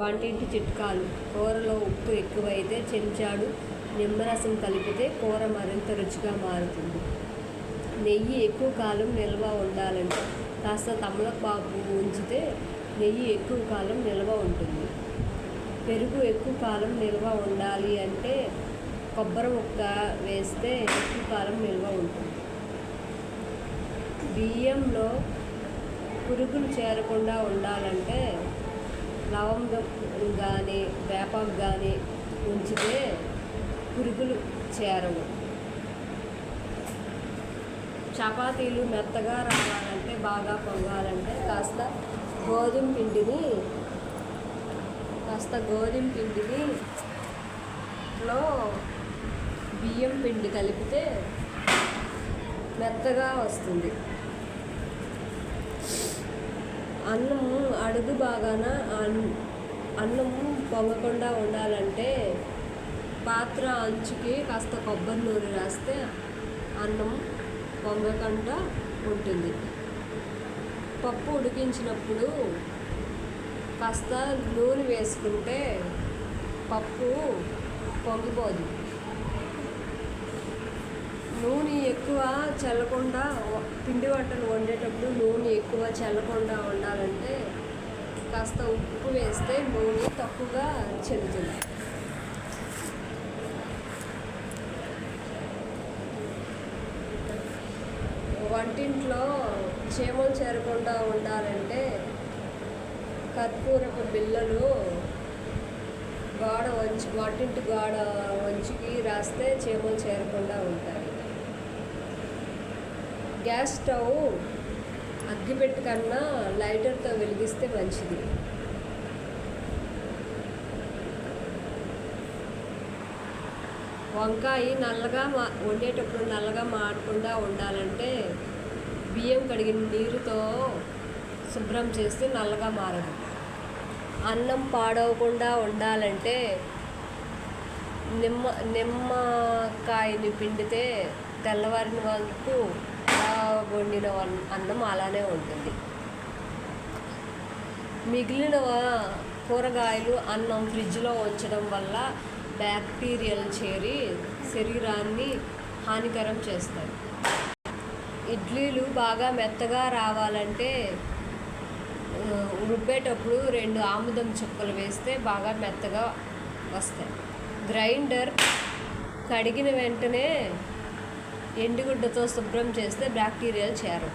వంటింటి చిట్కాలు. కూరలో ఉప్పు ఎక్కువైతే చెంచాడు నిమ్మరసం కలిపితే కూర మరింత రుచిగా మారుతుంది. నెయ్యి ఎక్కువ కాలం నిల్వ ఉండాలంటే. కాస్త తమలపాకు ఉంచితే నెయ్యి ఎక్కువ కాలం నిల్వ ఉంటుంది. పెరుగు ఎక్కువ కాలం నిల్వ ఉండాలి అంటే కొబ్బరి ముక్క వేస్తే ఎక్కువ కాలం నిల్వ ఉంటుంది. బియ్యంలో పురుగులు చేరకుండా ఉండాలంటే లవంగం కానీ వేపాకు కానీ ఉంచితే పురుగులు చేరవు. చపాతీలు మెత్తగా రావాలంటే బాగా పొంగాలంటే కాస్త గోధుమ పిండిని కాస్త గోధుమ పిండిని లో బియ్యం పిండి కలిపితే మెత్తగా వస్తుంది. అన్నము అడుగు బాగాన అన్- అన్నము పొంగకుండా ఉండాలంటే పాత్ర అంచుకి కాస్త కొబ్బరి నూనె రాస్తే అన్నం పొంగకుండా ఉంటుంది. పప్పు ఉడికించినప్పుడు కాస్త నూనె వేసుకుంటే పప్పు పొంగిపోదు. నూనె ఎక్కువ చల్లకుండా పిండి వంటలు వండేటప్పుడు నూనె ఎక్కువ చల్లకుండా ఉండాలంటే కాస్త ఉప్పు వేస్తే నూనె తక్కువగా చెల్లుతుంది. వంటింట్లో క్షేమం చేరకుండా ఉండాలంటే కర్పూరపు బిళ్ళలు గోడ వంచి వంటింటి గోడ వంచికి రాస్తే చీమలు చేరకుండా ఉంటాయి. గ్యాస్ స్టవ్ అగ్గిపెట్టు కన్నా లైటర్తో వెలిగిస్తే మంచిది. వంకాయ నల్లగా మా వండేటప్పుడు నల్లగా మాడకుండా ఉండాలంటే బియ్యం కడిగిన నీరుతో శుభ్రం చేస్తే నల్లగా మారదు. అన్నం పాడవకుండా ఉండాలంటే నిమ్మ నిమ్మకాయని పిండితే తెల్లవారిన వరకు వండిన అన్నం అలానే ఉంటుంది. మిగిలిన కూరగాయలు అన్నం ఫ్రిడ్జ్లో ఉంచడం వల్ల బ్యాక్టీరియల్ చేరి శరీరాన్ని హానికరం చేస్తాయి. ఇడ్లీలు బాగా మెత్తగా రావాలంటే రుబ్బేటప్పుడు రెండు ఆముదం చుక్కలు వేస్తే బాగా మెత్తగా వస్తాయి. గ్రైండర్ కడిగిన వెంటనే ఎండుగుడ్డతో శుభ్రం చేస్తే బ్యాక్టీరియాలు చేరవు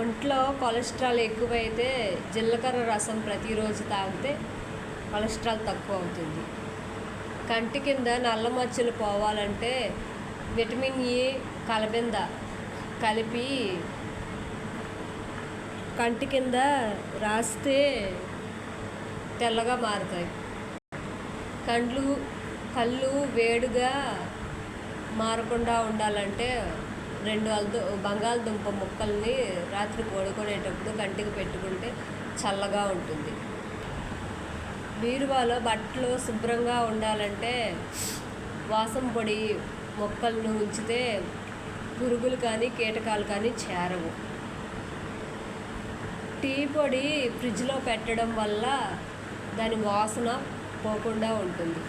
ఒంట్లో కొలెస్ట్రాల్ ఎక్కువైతే జీలకర్ర రసం ప్రతిరోజు తాగితే కొలెస్ట్రాల్ తక్కువ అవుతుంది. కంటి కింద నల్ల మచ్చలు పోవాలంటే విటమిన్ ఈ కలబింద కలిపి కంటి కింద రాస్తే తెల్లగా మారుతాయి. కండ్లు కళ్ళు వేడిగా మారకుండా ఉండాలంటే రెండు అల్దు బంగాళదుంప ముక్కల్ని రాత్రి పడుకునేటప్పుడు కంటికి పెట్టుకుంటే చల్లగా ఉంటుంది. బీరువాలో బట్టలు శుభ్రంగా ఉండాలంటే వాసం పొడి మొక్కలను ఉంచితే పురుగులు కానీ కీటకాలు కానీ చేరవు. టీ పొడి ఫ్రిడ్జ్లో పెట్టడం వల్ల దాని వాసన పోకుండా ఉంటుంది.